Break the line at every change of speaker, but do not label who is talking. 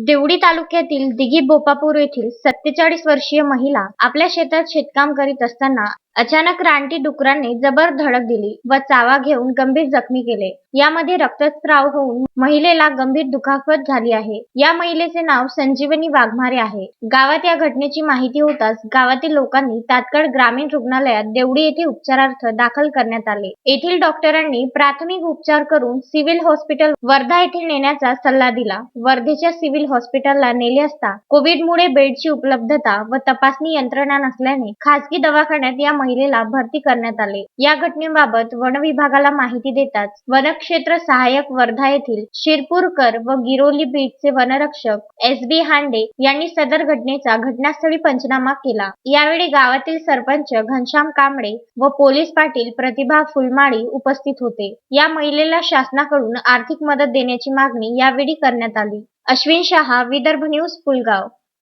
देवडी तालुक्यातील दिघी बोपापूर येथील सत्तेचाळीस वर्षीय महिला आपल्या शेतात शेतकाम करीत असताना अचानक रानटी डुकरांनी जबर धडक दिली व चावा घेऊन गंभीर जखमी केले. यामध्ये रक्तस्राव होऊन महिलेला गंभीर दुखापत झाली आहे. या महिलेचे नाव संजीवनी वाघमारे आहे. गावात या घटनेची माहिती होताच गावातील लोकांनी तात्काळ ग्रामीण रुग्णालयात देवडी येथे उपचारार्थ दाखल करण्यात आले. येथील डॉक्टरांनी प्राथमिक उपचार करून सिव्हिल हॉस्पिटल वर्धा येथे नेण्याचा सल्ला दिला. वर्धेच्या सिव्हिल हॉस्पिटलला नेले असता कोविडमुळे बेडची उपलब्धता व तपासणी यंत्रणा नसल्याने खासगी दवाखान्यात या महिलेला भरती करण्यात आले. या घटनेबाबत वन विभागाला माहिती देताच वनक्षेत्र सहाय्यक वर्धा येथील शिरपूरकर व गिरोली बीटचे वनरक्षक एस बी हांडे यांनी सदर घटनेचा घटनास्थळी पंचनामा केला. यावेळी गावातील सरपंच घनश्याम कांबळे व पोलीस पाटील प्रतिभा फुलमाळी उपस्थित होते. या महिलेला शासनाकडून आर्थिक मदत देण्याची मागणी यावेळी करण्यात आली. अश्विन शहा विदर्भ न्यूज पुलगाव